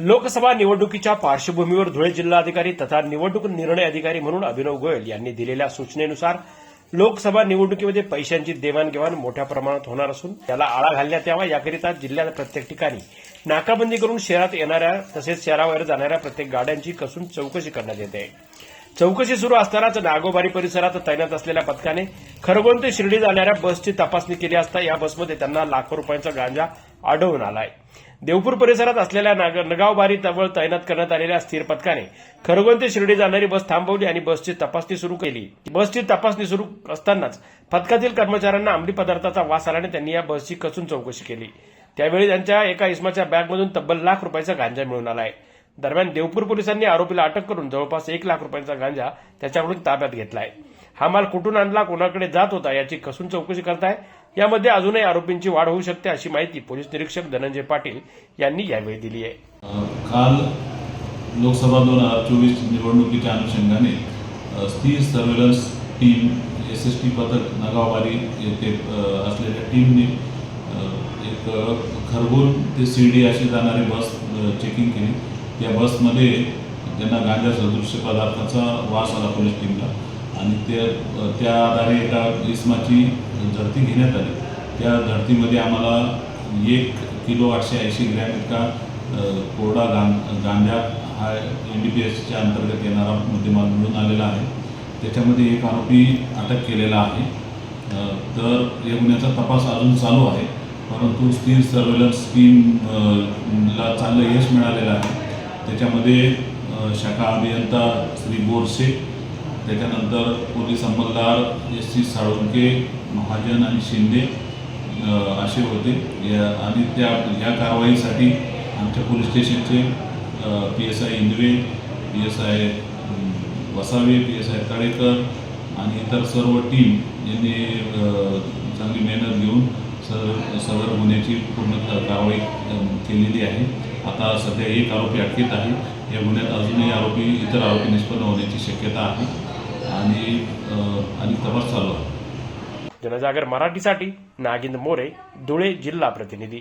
लोकसभा निवडणुकीच्या पार्श्वभूमीवर धुळे जिल्हाधिकारी तथा निवडणूक निर्णय अधिकारी म्हणून अभिनव गोयल यांनी दिलेल्या सूचनेनुसार लोकसभा निवडणुकीमध्ये पैशांची देवाणघेवाण मोठ्या प्रमाणात होणार असून त्याला आळा घालण्यात यावा याकरिता जिल्ह्यात प्रत्येक ठिकाणी नाकाबंदी करून शहरात येणाऱ्या तसेच शहराबाहेर जाणाऱ्या प्रत्येक गाड्यांची कसून चौकशी करण्यात येते. चौकशी सुरू असतानाच नागोबारी परिसरात तैनात असलेल्या पथकाने खरगोन ते शिर्डी जाणाऱ्या बसची तपासणी केली असता या बसमध्ये त्यांना लाखो रुपयांचा गांजा आढळून आलाय. देवपूर परिसरात असलेल्या नगावबारी जवळ तैनात करण्यात आलेल्या स्थिर पथकाने खरगोन ते शिर्डी जाणारी बस थांबवली आणि बसची तपासणी सुरू केली. बसची तपासणी सुरू असतानाच पथकातील कर्मचाऱ्यांना अंमली पदार्थाचा वास आल्याने त्यांनी या बसची कसून चौकशी केली. त्यावेळी त्यांच्या एका इसमाच्या बॅगमधून तब्बल लाख रुपयाचा गांजा मिळून आलाय. दरम्यान देवपूर पोलिसांनी आरोपीला अटक करून जवळपास एक लाख रुपयांचा गांजा त्याच्याकडून ताब्यात घेतलाय. हा माल कुठून आणला कोणाकडे जात होता याची कसून चौकशी करताय? यामध्ये अजूनही आरोपींची वाढ होऊ शकते अशी माहिती पोलीस निरीक्षक धनंजय पाटील यांनी यावेळी दिली आहे. काल लोकसभा दोन हजार चोवीस निवडणुकीच्या अनुषंगाने स्थिर surveillance team S S T पथक नगाववारी येथे असलेल्या टीमने एक खरगोन ते शिर्डी अशी जाणारी बस चेकिंग केली. त्या बसमध्ये त्यांना गांजा सदृश्य पदार्थाचा वास आला पोलीस टीमला. आणि त्या त्या आधारे एका इसमाची झडती घेण्यात आली. त्या झडतीमध्ये आम्हाला एक किलो आठशे ऐंशी ग्रॅम इतका कोरडा गां गांजा हा एन डी पी एसच्या अंतर्गत येणारा मुद्देमाल मिळून आलेला आहे. त्याच्यामध्ये एक आरोपी अटक केलेला आहे. तर या गुन्ह्याचा तपास अजून चालू आहे. परंतु स्थिर सर्वेलन्स ला चांगलं यश मिळालेलं आहे. त्याच्यामध्ये शाखा अभियंता श्री बोरसे त्याच्यानंतर पोलीस अंमलदार एस सी साळुंके महाजन आणि शिंदे असे होते. या आणि त्या या कारवाईसाठी आमच्या पोलीस स्टेशनचे P S I Indve P S I Vasave P S I Talekar आणि इतर सर्व टीम यांनी चांगली मेहनत घेऊन सदर सदर गुन्ह्याची पूर्ण कारवाई केलेली आहे. आता सध्या एक आरोपी अटकेत आहे. या गुन्ह्यात अजूनही आरोपी इतर आरोपी निष्पन्न होण्याची शक्यता आहे. आणि आणि तपास चालू जनजागर मराठीसाठी नागिंद मोरे धुळे जिल्हा प्रतिनिधी.